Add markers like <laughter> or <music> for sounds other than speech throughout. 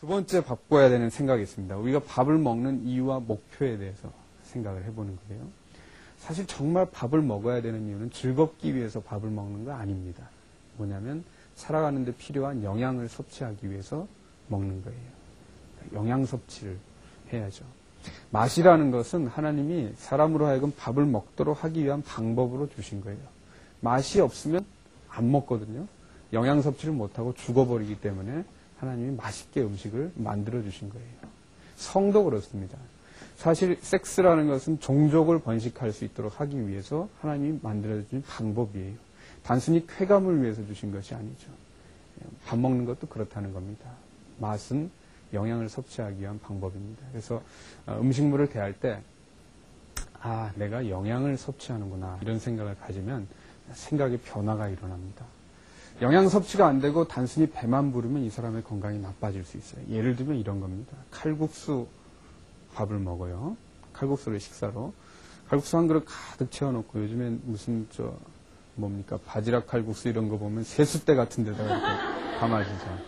두 번째 바꿔야 되는 생각이 있습니다. 우리가 밥을 먹는 이유와 목표에 대해서 생각을 해보는 거예요. 사실 정말 밥을 먹어야 되는 이유는 즐겁기 위해서 밥을 먹는 거 아닙니다. 뭐냐면 살아가는 데 필요한 영양을 섭취하기 위해서 먹는 거예요. 영양 섭취를 해야죠. 맛이라는 것은 하나님이 사람으로 하여금 밥을 먹도록 하기 위한 방법으로 주신 거예요. 맛이 없으면 안 먹거든요. 영양 섭취를 못하고 죽어버리기 때문에 하나님이 맛있게 음식을 만들어 주신 거예요. 성도 그렇습니다. 사실 섹스라는 것은 종족을 번식할 수 있도록 하기 위해서 하나님이 만들어 주신 방법이에요. 단순히 쾌감을 위해서 주신 것이 아니죠. 밥 먹는 것도 그렇다는 겁니다. 맛은 영양을 섭취하기 위한 방법입니다. 그래서 어, 음식물을 대할 때, 아, 내가 영양을 섭취하는구나. 이런 생각을 가지면 생각의 변화가 일어납니다. 영양 섭취가 안 되고 단순히 배만 부르면 이 사람의 건강이 나빠질 수 있어요. 예를 들면 이런 겁니다. 칼국수 밥을 먹어요. 칼국수를 식사로. 칼국수 한 그릇 가득 채워놓고 요즘엔 무슨 저 뭡니까 바지락 칼국수 이런 거 보면 세숫대 같은 데다가 이렇게 <laughs> 담아지죠.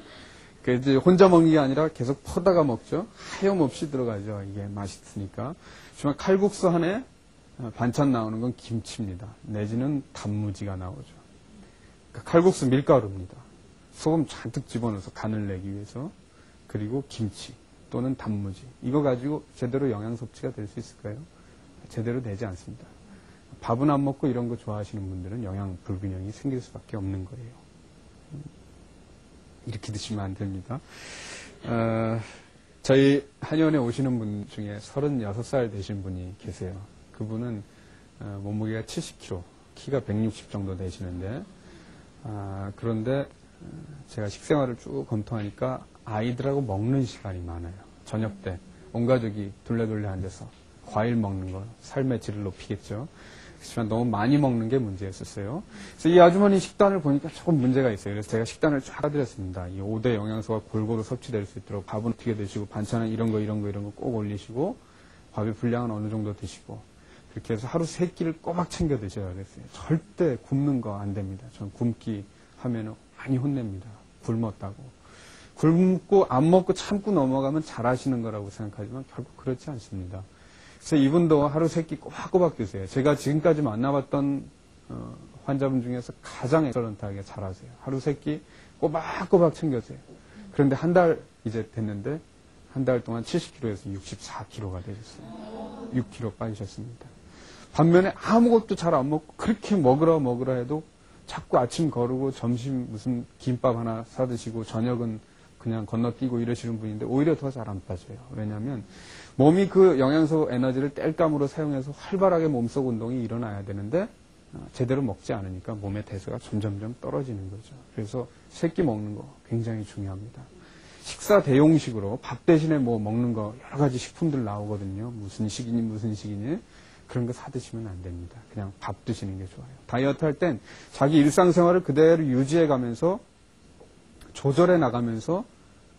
그 이제 혼자 먹는 게 아니라 계속 퍼다가 먹죠. 하염없이 들어가죠. 이게 맛있으니까. 정말 칼국수 안에 반찬 나오는 건 김치입니다. 내지는 단무지가 나오죠. 그러니까 칼국수 밀가루입니다. 소금 잔뜩 집어넣어서 간을 내기 위해서 그리고 김치 또는 단무지 이거 가지고 제대로 영양 섭취가 될 수 있을까요? 제대로 되지 않습니다. 밥은 안 먹고 이런 거 좋아하시는 분들은 영양 불균형이 생길 수밖에 없는 거예요. 이렇게 드시면 안 됩니다. 어, 저희 한의원에 오시는 분 중에 36살 되신 분이 계세요. 그분은 어, 몸무게가 70kg, 키가 160 정도 되시는데 아, 그런데 어, 제가 식생활을 쭉 검토하니까 아이들하고 먹는 시간이 많아요. 저녁 때 온 가족이 둘레둘레 앉아서 과일 먹는 거 삶의 질을 높이겠죠. 그렇지만 너무 많이 먹는 게 문제였었어요. 그래서 이 아주머니 식단을 보니까 조금 문제가 있어요. 그래서 제가 식단을 쫙 드렸습니다. 이 5대 영양소가 골고루 섭취될 수 있도록 밥은 어떻게 드시고 반찬은 이런 거 이런 거 이런 거 꼭 올리시고 밥의 분량은 어느 정도 드시고 그렇게 해서 하루 세 끼를 꼬박 챙겨 드셔야 됐어요. 절대 굶는 거 안 됩니다. 전 굶기 하면은 많이 혼냅니다. 굶었다고. 굶고 안 먹고 참고 넘어가면 잘하시는 거라고 생각하지만 결국 그렇지 않습니다. 그래서 이분도 하루 세 끼 꼬박꼬박 드세요. 제가 지금까지 만나봤던 어, 환자분 중에서 가장 엑설런트하게 잘하세요. 하루 세 끼 꼬박꼬박 챙겨세요. 그런데 한 달 이제 됐는데 한 달 동안 70kg에서 64kg가 되셨어요. 6kg 빠지셨습니다. 반면에 아무것도 잘 안 먹고 그렇게 먹으라 먹으라 해도 자꾸 아침 거르고 점심 무슨 김밥 하나 사 드시고 저녁은 그냥 건너뛰고 이러시는 분인데 오히려 더 잘 안 빠져요. 왜냐하면 몸이 그 영양소 에너지를 뗄감으로 사용해서 활발하게 몸속 운동이 일어나야 되는데 어, 제대로 먹지 않으니까 몸의 대사가 점점점 떨어지는 거죠. 그래서 새끼 먹는 거 굉장히 중요합니다. 식사 대용식으로 밥 대신에 뭐 먹는 거 여러 가지 식품들 나오거든요. 무슨 식이니 무슨 식이니 그런 거 사드시면 안 됩니다. 그냥 밥 드시는 게 좋아요. 다이어트 할 땐 자기 일상생활을 그대로 유지해 가면서 조절해 나가면서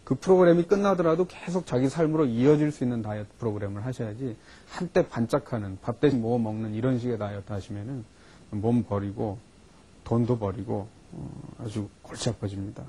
그 프로그램이 끝나더라도 계속 자기 삶으로 이어질 수 있는 다이어트 프로그램을 하셔야지 한때 반짝하는 밥 대신 뭐 먹는 이런 식의 다이어트 하시면은 몸 버리고 돈도 버리고 어, 아주 골치 아파집니다.